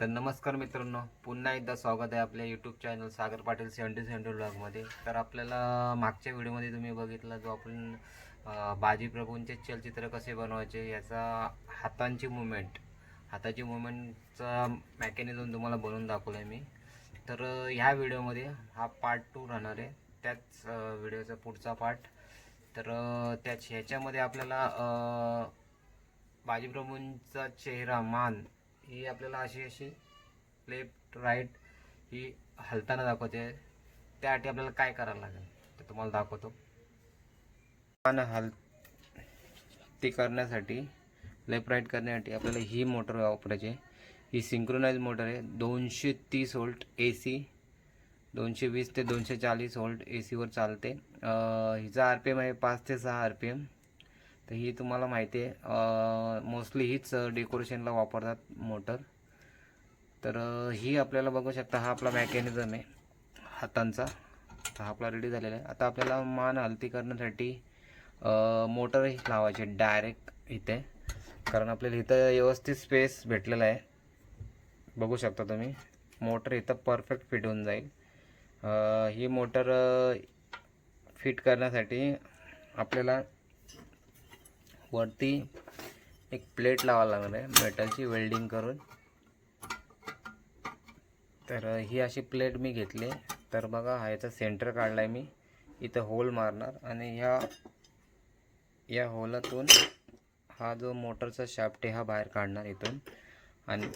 तर नमस्कार मित्रांनो पुन्हा एकदा स्वागत आहे आपल्या YouTube channel Sagar Patil seventy seventy ब्लॉगमध्ये तर आपल्याला मागच्या व्हिडिओमध्ये तुम्ही बघितलं जो आपण बाजीप्रभूंचे बाजी प्रभूंचे चलचित्र कसे बनवायचे याचा हातांची मुवमेंट हाताची मुवमेंटचा मॅकॅनिझम तुम्हाला बनवून दाखवलं आहे मी. तर ह्या व्हिडिओमध्ये हा पार्ट टू राहणार आहे. त्याच व्हिडिओचा पुढचा पार्ट तर त्याच ह्याच्यामध्ये आपल्याला बाजीप्रभूंचा चेहरा मान ही आपल्याला अशी अशी लेफ्ट राईट ही हलताना दाखवते. त्यासाठी आपल्याला काय करायला लागेल ते तुम्हाला दाखवतो. मान हल ती करण्यासाठी लेफ्ट राईट करण्यासाठी आपल्याला ही मोटर वापरायची ही सिंक्रोनाइज मोटर आहे. दोनशे तीस वोल्ट ए सी दोनशे वीस ते दोनशे चाळीस वोल्ट ए सीवर चालते. हिचा आर पी एम आहे पाच ते सहा आर पी एम तर ही तुम्हाला माहिती आहे. मोस्टली हीच डेकोरेशनला वापरतात मोटर. तर ही आपल्याला बघू शकता हा आपला मॅकॅनिझम आहे हातांचा. तर हा आपला रेडी झालेला आहे. आता आपल्याला मान हलती करण्यासाठी मोटर लावायची डायरेक्ट इथे. कारण आपल्याला इथं व्यवस्थित स्पेस भेटलेला आहे. बघू शकता तुम्ही मोटर इथं परफेक्ट फिट होऊन जाईल. ही मोटर फिट करण्यासाठी आपल्याला वरती एक प्लेट लावायला लागणार आहे मेटलची वेल्डिंग करून. तर ही अशी प्लेट मी घेतली. तर बघा हा याचा सेंटर काढला आहे मी. इथं होल मारणार आणि ह्या या होलातून हा जो मोटरचा शाफ्ट आहे हा बाहेर काढणार इथून. आणि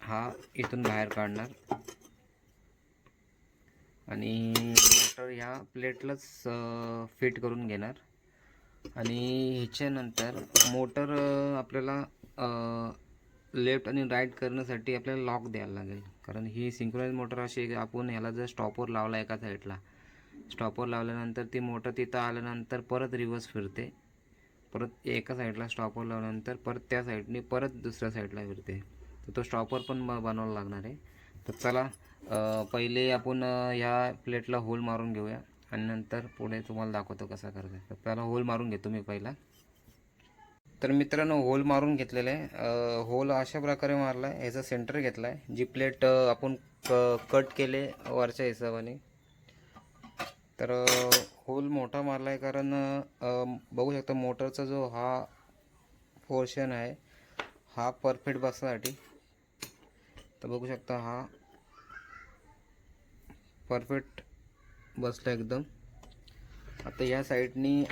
हा इथून बाहेर काढणार. आणि मोटर ह्या प्लेटलाच फिट करून घेणार. आणि ह्याच्यानंतर मोटर आपल्याला लेफ्ट आणि राईट करण्यासाठी आपल्याला लॉक द्यायला लागेल. कारण ही सिंक्रोनाइज मोटर अशी आहे की आपण ह्याला जर स्टॉपवर लावला एका साईडला स्टॉपवर लावल्यानंतर ती मोटर तिथं आल्यानंतर परत रिव्हर्स फिरते. परत एका साईडला स्टॉपवर लावल्यानंतर परत त्या साईडने परत दुसऱ्या साईडला फिरते. तर तो स्टॉपवर पण बनवायला लागणार आहे. तर चला पहिले आपण ह्या प्लेटला होल मारून घेऊया. आणि नंतर पुढे तुम्हाला दाखवतो कसा करायचा. तर त्याला होल मारून घेतो मी पहिला. तर मित्रांनो होल मारून घेतलेलं आहे. होल अशा प्रकारे मारला आहे ह्याचा सेंटर घेतला आहे जी प्लेट आपण क कट केले वरच्या हिशोबाने. तर होल मोठा मारला आहे कारण बघू शकता मोटरचा जो हा पोर्शन आहे हा परफेक्ट बसण्यासाठी. तर बघू शकता हा परफेक्ट बसला एकदम. आता या साईडनी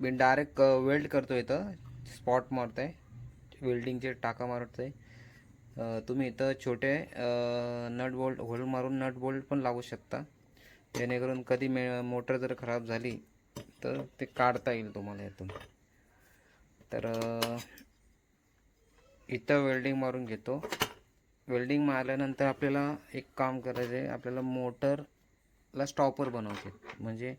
मी डायरेक्ट वेल्ड करतो इथं. स्पॉट मारत आहे वेल्डिंगचे टाका मारत आहे तुम्ही इथं छोटे नट बोल्ट होल मारून नट बोल्ट पण लावू शकता. जेणेकरून कधी मे मोटर जर खराब झाली तर ते काढता येईल तुम्हाला यातून तर इथं वेल्डिंग मारून घेतो. वेल्डिंग मारल्यानंतर आपल्याला एक काम करायचं आहे आपल्याला मोटरला स्टॉपर बनवायचे म्हणजे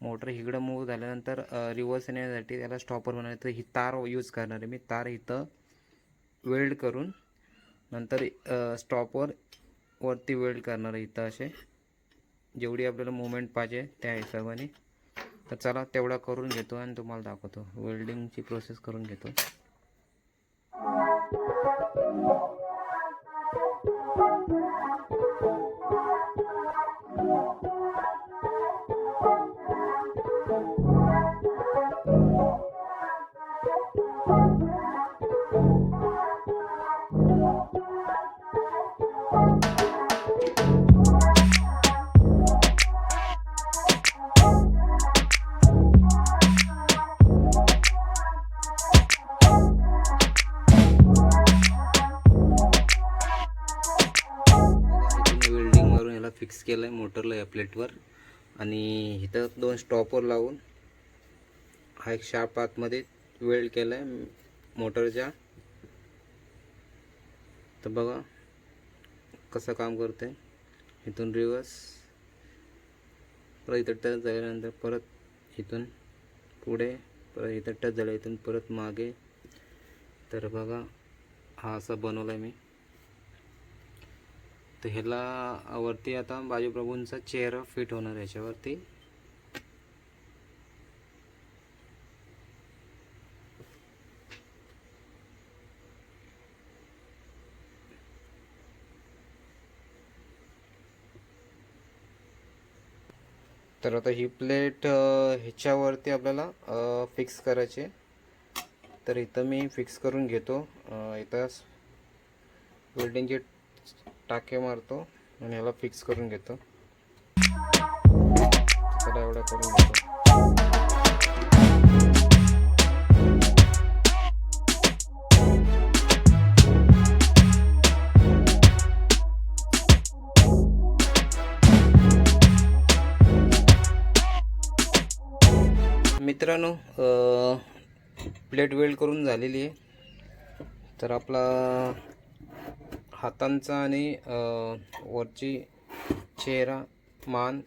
मोटर इकडं मूव झाल्यानंतर रिव्हर्स येण्यासाठी त्याला स्टॉपर बनवायचं ही तार यूज करणार आहे मी. तार इथं वेल्ड करून नंतर स्टॉपर वरती वेल्ड करणार आहे इथं असे. जेवढी आपल्याला मुवमेंट पाहिजे त्या हिशोबाने. तर चला तेवढा करून घेतो आणि तुम्हाला दाखवतो. वेल्डिंगची प्रोसेस करून घेतो. केलं आहे मोटरला या प्लेटवर. आणि इथं दोन स्टॉपवर लावून हा एक शार्प आतमध्ये वेल्ड केला आहे मोटरच्या. तर बघा कसं काम करते इथून रिवर्स परत इथं टच झाल्यानंतर परत इथून पुढे परत इथं टच झालं इथून परत मागे. तर बघा हा असा बनवला आहे मी. तर ह्याला वरती आता बाजूप्रभूंचा चेहरा फिट होणार याच्यावरती. तर आता ही प्लेट ह्याच्यावरती आपल्याला फिक्स करायची तर इथं मी फिक्स करून घेतो. इथं वेल्डिंगचे टाके मारतो आणि ह्याला फिक्स करून घेतो. त्याला एवढं करून घेतो. मित्रांनो प्लेट वेल्ड करून झालेली आहे. तर आपला हातांचा आणि वरची चेहरा मान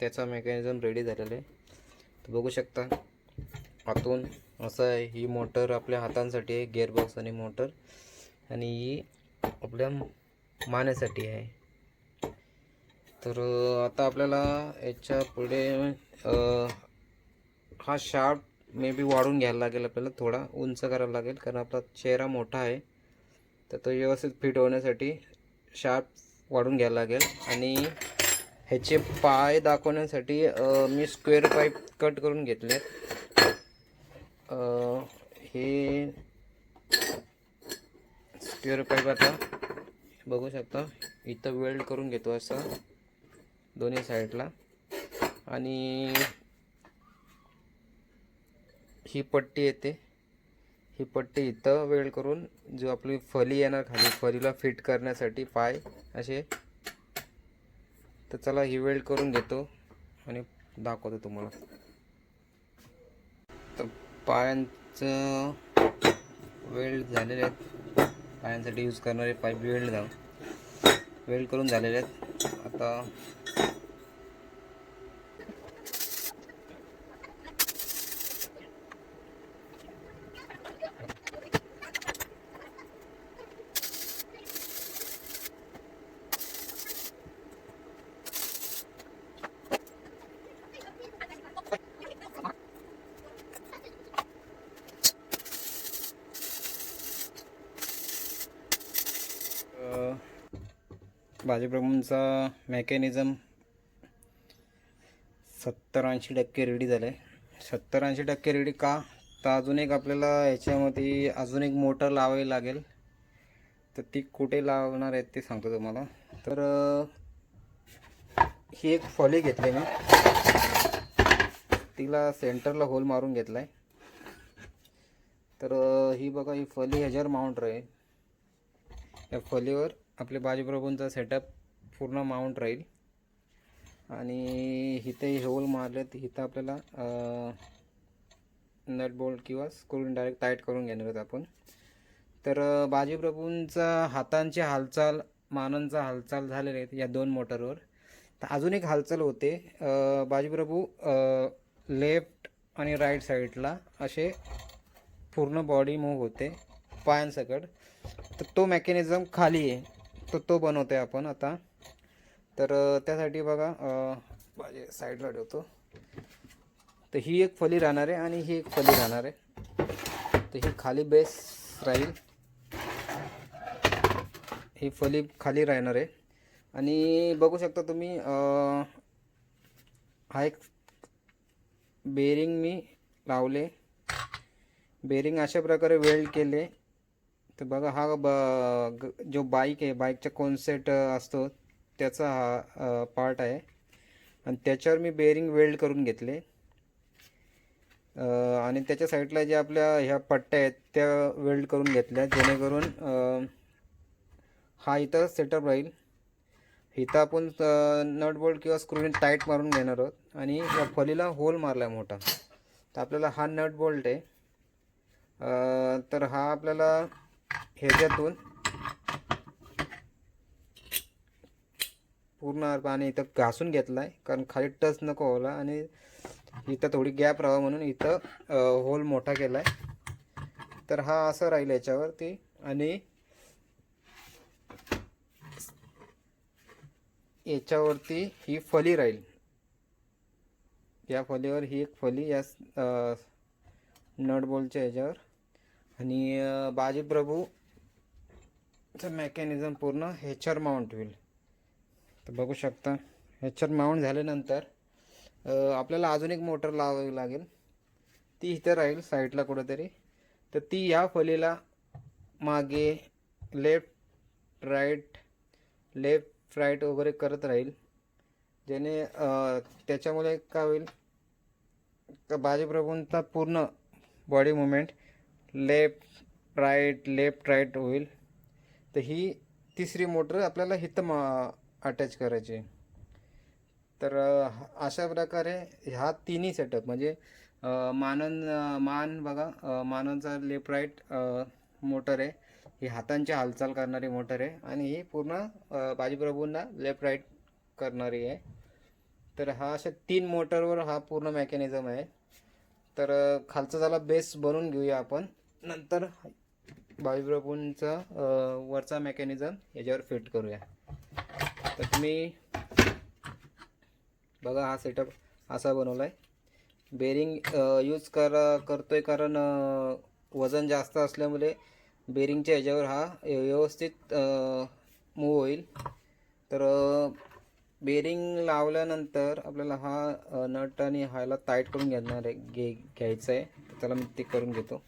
त्याचा मेकॅनिझम रेडी झालेला आहे. तर बघू शकता आतून असं आहे ही मोटर आपल्या हातांसाठी आहे गिअरबॉक्स आणि मोटर आणि ही आपल्या मानेसाठी आहे. तर आता आपल्याला याच्यापुढे हा शार्प मे बी वाढून घ्यायला लागेल आपल्याला थोडा उंच करायला लागेल कारण आपला चेहरा मोठा आहे. तर तो व्यवस्थित फिट होण्यासाठी शार्प वाढून घ्यायला लागेल. आणि ह्याचे पाय दाखवण्यासाठी मी स्क्वेअर पाईप कट करून घेतले हे स्क्वेअर पाईप आता बघू शकता इथं वेल्ड करून घेतो असं दोन्ही साईडला. आणि ही पट्टी येते. ही पट्टी इथं वेल्ड करून जो आपली फली येणार खाली फलीला फिट करण्यासाठी पाय असे. तर चला ही वेल्ड करून घेतो आणि दाखवतो तुम्हाला. तर पायांचं वेल्ड झालेले आहेत. पायांसाठी यूज करणारे पाईप वेल्ड जाऊ वेल्ड करून झालेले आहेत. आता बाजीप्रभूंचा मेकॅनिझम सत्तर ऐंशी टक्के रेडी झालं आहे सत्तर ऐंशी टक्के रेडी का? तर अजून एक आपल्याला याच्यामध्ये अजून एक मोटर लावावी लागेल. तर ती कुठे लावणार आहेत ते सांगतो तुम्हाला. तर ही एक फॉली घेतली मी. तिला सेंटरला होल मारून घेतला आहे तर ही बघा ही फली ह्याच्यावर माउंट राहील या फलीवर आपले बाजीप्रभूंचा सेटअप पूर्ण माउंट राहील. आणि इथे हे होल मारले तर इथं आपल्याला नट बोल्ट किंवा स्क्रून डायरेक्ट टाईट करून घेणार आहोत आपण. तर बाजीप्रभूंचा हातांची हालचाल मानांचा हालचाल झालेले आहेत या दोन मोटरवर. तर अजून एक हालचाल होते. बाजीप्रभू लेफ्ट आणि राईट साईडला असे पूर्ण बॉडी मूव होते पायांसकट. तर तो मेकॅनिझम खाली आहे. तर तो बनवतो आहे आपण आता. तर त्यासाठी बघा माझे साईडला ठेवतो. तर ही एक फली राहणार आहे आणि ही एक फली राहणार आहे. तर ही खाली बेस राहील. ही फली खाली राहणार आहे. आणि बघू शकता तुम्ही हा एक बेरिंग मी लावले. बेरिंग अशा प्रकारे वेल्ड केले. तर बघा हा ब जो बाईक आहे बाईकचा कॉन्सेप्ट असतो त्याचा हा पार्ट आहे. आणि त्याच्यावर मी बेरिंग वेल्ड करून घेतले. आणि त्याच्या साईडला ज्या आपल्या ह्या पट्ट्या आहेत त्या वेल्ड करून घेतल्या. जेणेकरून हा इथं सेटअप राहील. इथं आपण नट बोल्ट किंवा स्क्रूने टाईट मारून घेणार आहोत. आणि या फलीला होल मारला आहे मोठा. तर आपल्याला हा नट बोल्ट आहे. तर हा आपल्याला ह्याच्यातून पूर्ण पाणी इथं घासून घेतला आहे कारण खाली टच नको व्हायला आणि इथं थोडी गॅप राहावं म्हणून इथं होल मोठा केला आहे तर हा असं राहील याच्यावरती आणि याच्यावरती ही फली राहील. या फलीवर ही एक फली या नट याच्यावर. आणि बाजीप्रभू बाजी मेकॅनिझम पूर्ण हेचर माउंट होईल. तर बघू शकता हेचर माउंट झाल्यानंतर आपल्याला अजून एक मोटर लावावी लागेल. ती इथं राहील साईडला कुठंतरी. तर ती ह्या फलीला मागे लेफ्ट राईट लेफ्ट राईट वगैरे करत राहील. ज्याने त्याच्यामुळे काय होईल तर बाजीप्रभूंचा पूर्ण body movement left right left right होईल. तर ही तिसरी मोटर आपल्याला हिथं अटॅच करायची तर अशा प्रकारे ह्या तिन्ही सेटअप म्हणजे मानन मान बघा अ, माननचा लेफ्ट राईट मोटर आहे. ही हातांची हालचाल करणारी मोटर आहे. आणि ही पूर्ण बाजीप्रभूंना लेफ्ट राईट करणारी आहे. तर हा अशा तीन मोटरवर हा पूर्ण मेकॅनिझम आहे. तर खालचा झाला बेस बनवून घेऊया आपण. नंतर बाजीप्रभूंचा वरचा मेकॅनिझम याच्यावर फिट करूया. तर तुम्ही बघा हा सेटअप असा बनवला आहे बेरिंग यूज कर आहे कारण वजन जास्त असल्यामुळे बेरिंगच्या ह्याच्यावर हा व्यवस्थित मूव होईल. तर बेरिंग लावल्यानंतर आपल्याला हा नट आणि ह्याला टाईट करून घेणार आहे घे घ्यायचं आहे त्याला मी ते करून घेतो.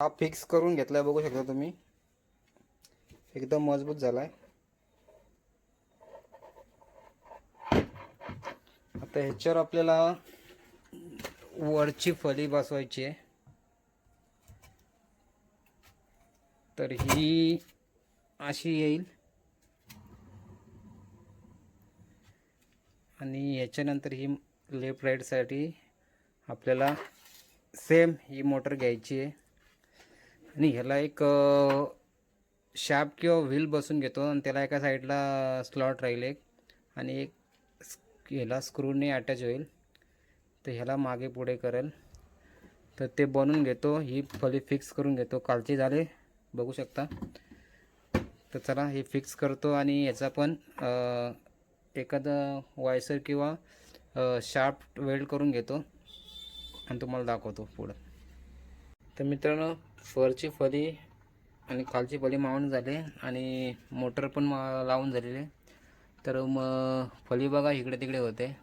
हा फिक्स करून घेतला आहे बघू शकता तुम्ही. एकदम मजबूत झाला आहे आता ह्याच्यावर आपल्याला वरची फली बसवायची आहे. तर ही अशी येईल. आणि याच्यानंतर ही लेफ्ट राईटसाठी आपल्याला सेम ही मोटर घ्यायची आहे. आणि ह्याला एक शाप किंवा व्हील बसून घेतो आणि त्याला एका साईडला स्लॉट राहील एक आणि एक ह्याला स्क्रूने अटॅच होईल. तर ह्याला मागे पुढे करेल. तर ते बनवून घेतो. ही फली फिक्स करून घेतो. कालचे झाले. बघू शकता. तर चला हे फिक्स करतो आणि याचा पण एखादं वायसर किंवा शार्प वेल्ड करून घेतो. आणि तुम्हाला दाखवतो पुढं. तर मित्रांनो फरची फली आणि खालची फली मावून झाले आणि मोटर पण मा- लावून झालेले. तर मग फली बघा इकडे तिकडे होते.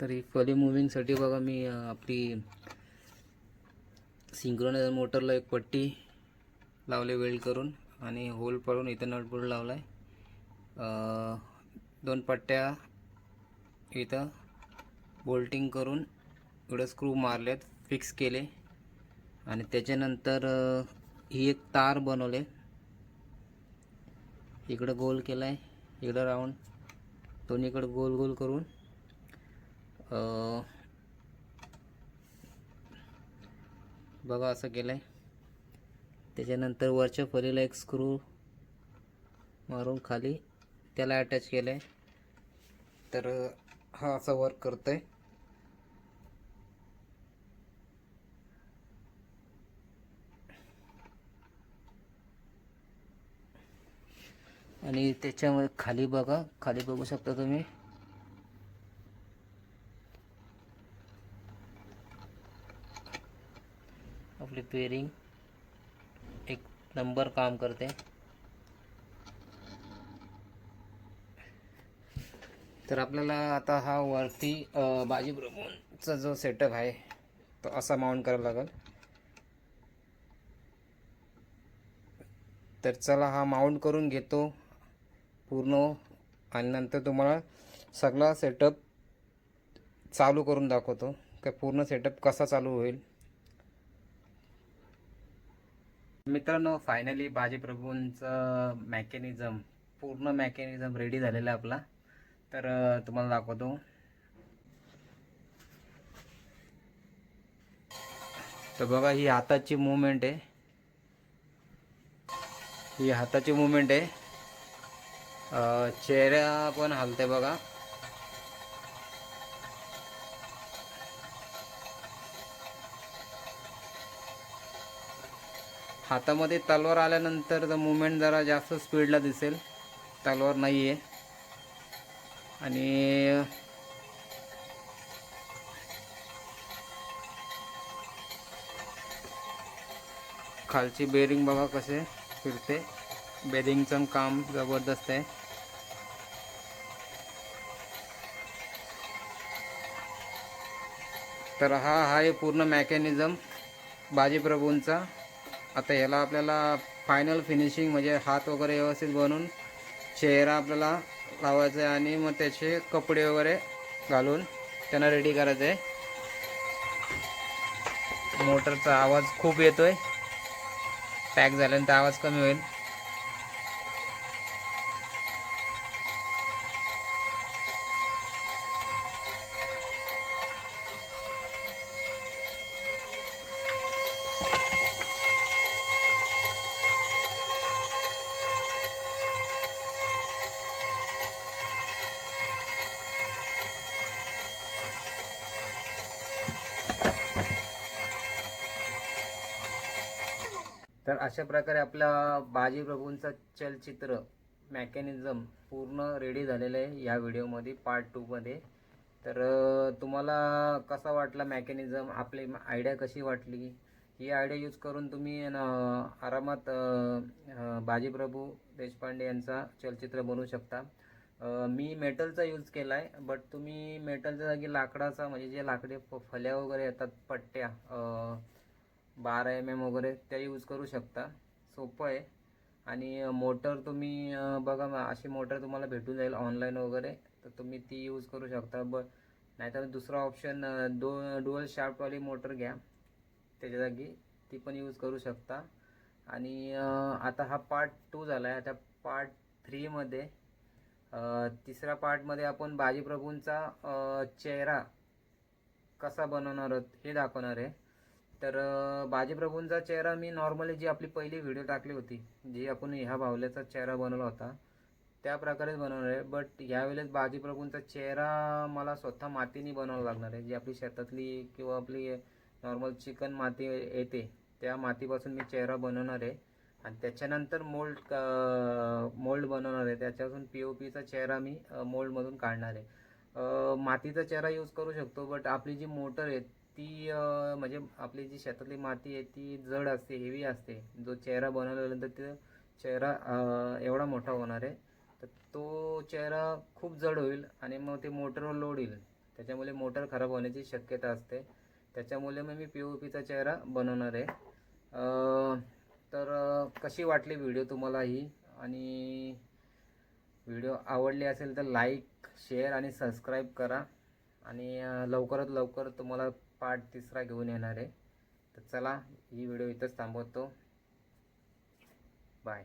तर ही फली मुव्हिंगसाठी बघा मी आपली सिंक्रोनायझर मोटरला एक पट्टी लावले वेल्ड करून आणि होल पडून इथं नटबोल्ट लावला आहे दोन पट्ट्या इथं बोल्टिंग करून इकडं स्क्रू मारलेत फिक्स केले. आणि त्याच्यानंतर ही एक तार बनवले. इकडं गोल केला आहे इकडं राऊंड दोन्हीकडं गोल गोल करून बघा असं केलं आहे त्याच्यानंतर वरच्या फलीला एक स्क्रू मारून खाली त्याला अटॅच केलं आहे तर हा असा वर्क करतो आहे आणि त्याच्यामध्ये खाली बघा खाली बघू शकता तुम्ही. आपली पेरिंग नंबर काम करते. तर आपल्याला आता हा वरती बाजी प्रभूंचा जो सेटअप आहे तो असा माउंट करावा लागेल. तर चला हा माउंट करून घेतो पूर्ण आणि नंतर तुम्हाला सगळा सेटअप चालू करून दाखवतो. का पूर्ण सेटअप कसा चालू होईल? मित्रांनो फायनली बाजीप्रभूंचं मॅकॅनिझम पूर्ण मॅकॅनिझम रेडी झालेला आहे आपला. तर तुम्हाला दाखवतो. तर बघा ही हाताची मुवमेंट आहे. ही हाताची मुवमेंट आहे. चेहरा पण हलते बघा. हातामध्ये तलवार आल्यानंतर तर मुवमेंट जरा जास्त स्पीडला दिसेल. तलवार नाही आहे आणि खालची बेरिंग बघा कसे फिरते. बेरिंगचं काम जबरदस्त आहे. तर हा आहे पूर्ण मॅकॅनिझम बाजीप्रभूंचा. आता ह्याला आपल्याला फायनल फिनिशिंग म्हणजे हात वगैरे व्यवस्थित बनवून चेहरा आपल्याला लावायचा आहे आणि मग त्याचे कपडे वगैरे घालून त्यांना रेडी करायचं आहे. मोटरचा आवाज खूप येतो आहे पॅक झाल्यानंतर आवाज कमी होईल. तर अशा प्रकारे आपल्या बाजीप्रभूंचा चलचित्र मॅकॅनिझम पूर्ण रेडी झालेलं आहे या व्हिडिओमध्ये पार्ट टूमध्ये तर तुम्हाला कसा वाटला मॅकॅनिझम आपली आयडिया कशी वाटली? ही आयडिया यूज करून तुम्ही आरामात बाजीप्रभू देशपांडे यांचा चलचित्र बनवू शकता. मी मेटलचा यूज केला आहे बट तुम्ही मेटलच्या जागी लाकडाचा म्हणजे जे लाकडी फ- फल्या वगैरे येतात पट्ट्या बारा एम एम वगैरे त्या यूज करू शकता. सोपं आहे. आणि मोटर तुम्ही बघा अशी मोटर तुम्हाला भेटून जाईल ऑनलाईन वगैरे. तर तुम्ही ती यूज करू शकता. ब नाहीतर दुसरा ऑप्शन दो डुअल शार्पवाली मोटर घ्या. त्याच्या जागी ती पण यूज करू शकता. आणि आता हा पार्ट टू झाला आहे आता पार्ट थ्रीमध्ये तिसऱ्या पार्टमध्ये आपण बाजीप्रभूंचा चेहरा कसा बनवणार आहोत हे दाखवणार आहे. तर बाजीप्रभूंचा चेहरा मी नॉर्मली जी आपली पहिली व्हिडिओ टाकली होती जी आपण ह्या बावल्याचा चेहरा बनवला होता त्या प्रकारेच बनवणार आहे. बट ह्यावेळेस बाजीप्रभूंचा चेहरा मला स्वतः मातीने बनवावा लागणार आहे. जी आपली शेतातली किंवा आपली नॉर्मल चिकन माती येते त्या मातीपासून मी चेहरा बनवणार आहे. आणि त्याच्यानंतर मोल्ड मोल्ड बनवणार आहे. त्याच्यापासून पी ओ पीचा चेहरा मी मोल्डमधून काढणार आहे. मातीचा चेहरा यूज करू शकतो बट आपली जी मोटर आहे ती म्हणजे आपली जी शेतातली माती आहे ती जड असते हेवी असते. जो चेहरा बनवल्यानंतर ते चेहरा एवढा मोठा होणार आहे. तर तो चेहरा खूप जड होईल आणि मग ते मोटरवर लोड येईल. त्याच्यामुळे मोटर खराब होण्याची शक्यता असते. त्याच्यामुळे मग मी पी ओ पीचा चेहरा बनवणार आहे. तर कशी वाटली व्हिडिओ तुम्हाला ही? आणि व्हिडिओ आवडली असेल तर लाईक शेअर आणि सबस्क्राईब करा. आणि लवकरात लवकर तुम्हाला पार्ट तिसरा घेऊन येणार आहे. तर चला ही व्हिडिओ इथंच थांबवतो. बाय